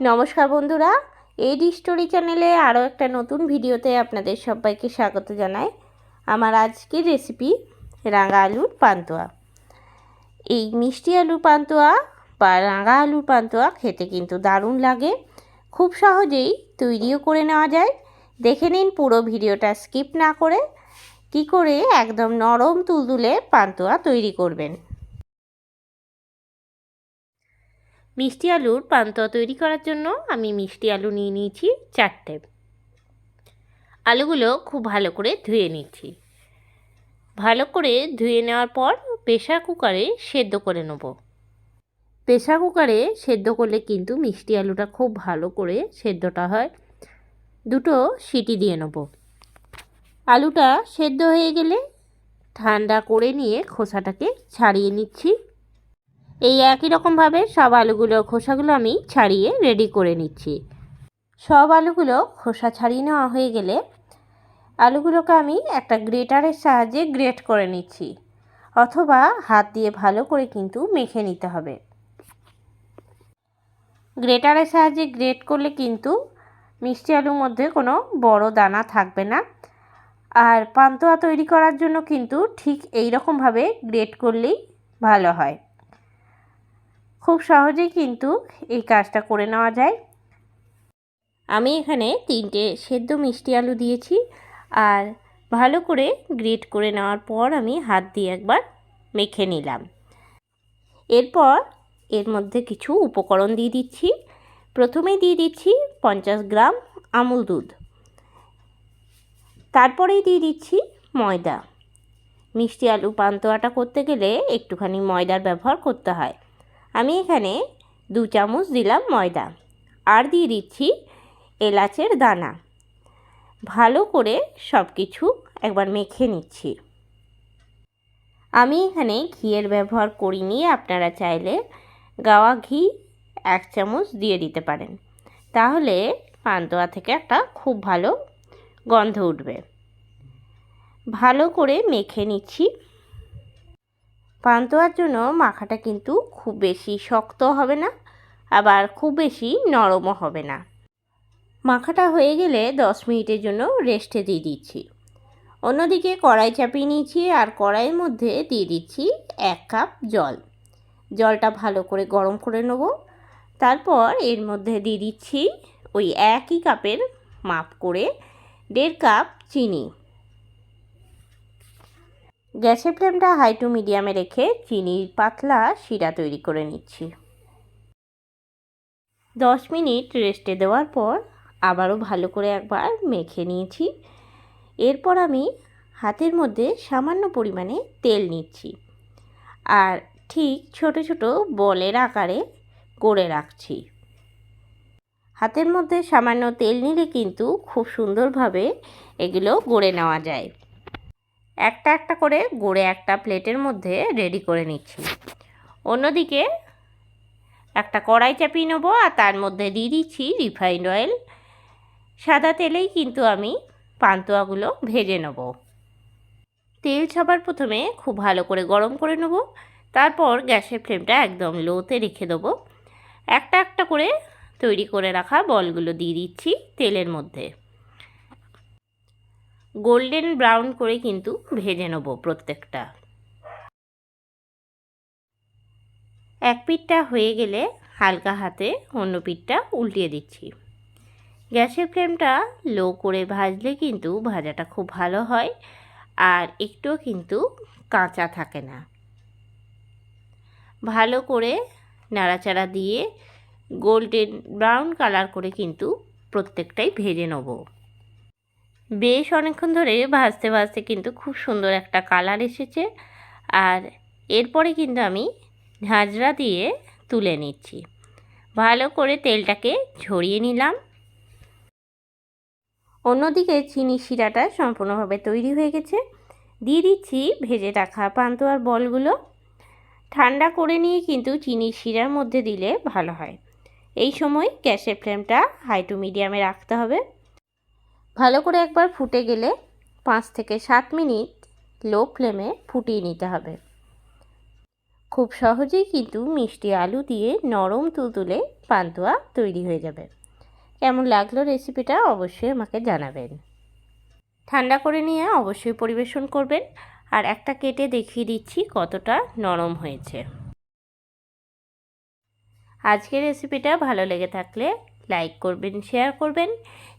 নমস্কার বন্ধুরা এডি স্টোরি চ্যানেলে আরও একটা নতুন ভিডিওতে আপনাদের সবাইকে স্বাগত জানাই। আমার আজকের রেসিপি রাঙা আলুর পান্তুয়া। এই মিষ্টি আলুর পান্তুয়া বা রাঙা আলুর পান্তুয়া খেতে কিন্তু দারুণ লাগে। খুব সহজেই তৈরিও করে নেওয়া যায়। দেখে নিন পুরো ভিডিওটা স্কিপ না করে কি করে একদম নরম তুলতুলে পান্তুয়া তৈরি করবেন। মিষ্টি আলুর পান্তুয়া তৈরি করার জন্য আমি মিষ্টি আলু নিয়ে নিয়েছি চারটে। আলুগুলো খুব ভালো করে ধুয়ে নিচ্ছি। ভালো করে ধুয়ে নেওয়ার পর প্রেশার কুকারে সেদ্ধ করে নেব। প্রেশার কুকারে সেদ্ধ করলে কিন্তু মিষ্টি আলুটা খুব ভালো করে সেদ্ধটা হয়। দুটো সিটি দিয়ে নেব। আলুটা সেদ্ধ হয়ে গেলে ঠান্ডা করে নিয়ে খোসাটাকে ছাড়িয়ে নিচ্ছি। এই একই রকমভাবে সব আলুগুলো, খোসাগুলো আমি ছাড়িয়ে রেডি করে নিচ্ছি। সব আলুগুলো খোসা ছাড়িয়ে নেওয়া হয়ে গেলে আলুগুলোকে আমি একটা গ্রেটারের সাহায্যে গ্রেট করে নিচ্ছি, অথবা হাত দিয়ে ভালো করে কিন্তু মেখে নিতে হবে। গ্রেটারের সাহায্যে গ্রেট করলে কিন্তু মিষ্টি আলুর মধ্যে কোনো বড় দানা থাকবে না। আর পান্তুয়া তৈরি করার জন্য কিন্তু ঠিক এই রকমভাবে গ্রেট করলেই ভালো হয়। খুব সহজেই কিন্তু এই কাজটা করে নেওয়া যায়। আমি এখানে তিনটে সেদ্ধ মিষ্টি আলু দিয়েছি আর ভালো করে গ্রেট করে নেওয়ার পর আমি হাত দিয়ে একবার মেখে নিলাম। এরপর এর মধ্যে কিছু উপকরণ দিয়ে দিচ্ছি। প্রথমেই দিয়ে দিচ্ছি পঞ্চাশ গ্রাম আমুল দুধ। তারপরেই দিয়ে দিচ্ছি ময়দা। মিষ্টি আলু পান্তোয়াটা করতে গেলে একটুখানি ময়দার ব্যবহার করতে হয়। আমি এখানে দু চামচ দিলাম ময়দা আর দিয়ে দিচ্ছি এলাচের দানা। ভালো করে সব কিছু একবার মেখে নিচ্ছি। আমি এখানে ঘিয়ের ব্যবহার করিনি, আপনারা চাইলে গাওয়া ঘি এক চামচ দিয়ে দিতে পারেন। তাহলে পান্তোয়া থেকে একটা খুব ভালো গন্ধ উঠবে। ভালো করে মেখে নিচ্ছি। পান্তোয়ার জন্য মাখাটা কিন্তু খুব বেশি শক্ত হবে না, আবার খুব বেশি নরমও হবে না। মাখাটা হয়ে গেলে দশ মিনিটের জন্য রেস্টে দিয়ে দিচ্ছি। অন্যদিকে কড়াই চাপিয়ে নিয়েছি আর কড়াইয়ের মধ্যে দিয়ে দিচ্ছি এক কাপ জল। জলটা ভালো করে গরম করে নেব। তারপর এর মধ্যে দিয়ে দিচ্ছি ওই একই কাপের মাপ করে দেড় কাপ চিনি। গ্যাসের ফ্লেমটা হাই টু মিডিয়ামে রেখে চিনির পাতলা শিরা তৈরি করে নিচ্ছি। দশ মিনিট রেস্টে দেওয়ার পর আবারও ভালো করে একবার মেখে নিয়েছি। এরপর আমি হাতের মধ্যে সামান্য পরিমাণে তেল নিচ্ছি আর ঠিক ছোট ছোট বলের আকারে করে রাখছি। হাতের মধ্যে সামান্য তেল নিলে কিন্তু খুব সুন্দরভাবে এগুলো গড়ে নেওয়া যায়। একটা একটা করে গড়ে একটা প্লেটের মধ্যে রেডি করে নিচ্ছি। অন্যদিকে একটা কড়াই চাপিয়ে নেব আর তার মধ্যে দিয়ে দিচ্ছি রিফাইন্ড অয়েল সাদা তেলেই কিন্তু আমি পান্তুয়াগুলো ভেজে নেব। তেল সবার প্রথমে খুব ভালো করে গরম করে নেব। তারপর গ্যাসের ফ্লেমটা একদম লোতে রেখে দেবো। একটা একটা করে তৈরি করে রাখা বলগুলো দিয়ে দিচ্ছি তেলের মধ্যে। গোল্ডেন ব্রাউন করে কিন্তু ভেজে নেব প্রত্যেকটা। এক পিঠটা হয়ে গেলে হালকা হাতে অন্য পিঠটা উল্টিয়ে দিচ্ছি। গ্যাসের ফ্লেমটা লো করে ভাজলে কিন্তু ভাজাটা খুব ভালো হয় আর একটুও কিন্তু কাঁচা থাকে না। ভালো করে নাড়াচাড়া দিয়ে গোল্ডেন ব্রাউন কালার করে কিন্তু প্রত্যেকটাই ভেজে নেব। বেশ অনেকক্ষণ ধরে ভাজতে ভাজতে কিন্তু খুব সুন্দর একটা কালার এসেছে। আর এরপরে কিন্তু আমি ঝাঁঝরা দিয়ে তুলে নিচ্ছি। ভালো করে তেলটাকে ঝরিয়ে নিলাম। অন্যদিকে চিনি শিরাটা সম্পূর্ণভাবে তৈরি হয়ে গেছে। দিয়ে দিচ্ছি ভেজে রাখা পান্তুয়ার বলগুলো। ঠান্ডা করে নিয়ে কিন্তু চিনি শিরার মধ্যে দিলে ভালো হয়। এই সময় গ্যাসের ফ্লেমটা হাই টু মিডিয়ামে রাখতে হবে। ভালো করে একবার ফুটে গেলে পাঁচ থেকে সাত মিনিট লো ফ্লেমে ফুটিয়ে নিতে হবে। খুব সহজেই কিন্তু মিষ্টি আলু দিয়ে নরম তুলতুলে পান্তুয়া তৈরি হয়ে যাবে। কেমন লাগল রেসিপিটা অবশ্যই আমাকে জানাবেন। ঠান্ডা করে নিয়ে অবশ্যই পরিবেশন করবেন। আর একটা কেটে দেখিয়ে দিচ্ছি কতটা নরম হয়েছে। আজকের রেসিপিটা ভালো লেগে থাকলে লাইক করবেন শেয়ার করবেন।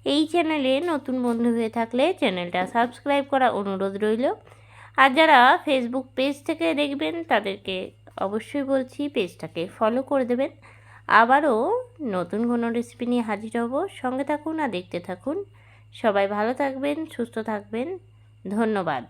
এই চ্যানেলে নতুন বন্ধু হয়ে থাকলে চ্যানেলটা সাবস্ক্রাইব করা অনুরোধ রইল। আর যারা ফেসবুক পেজ থেকে দেখবেন, তাদেরকে অবশ্যই বলছি পেজটাকে ফলো করে দেবেন। আবারও নতুন কোনো রেসিপি নিয়ে হাজির হব। সঙ্গে থাকুন আর দেখতে থাকুন। সবাই ভালো থাকবেন, সুস্থ থাকবেন। ধন্যবাদ।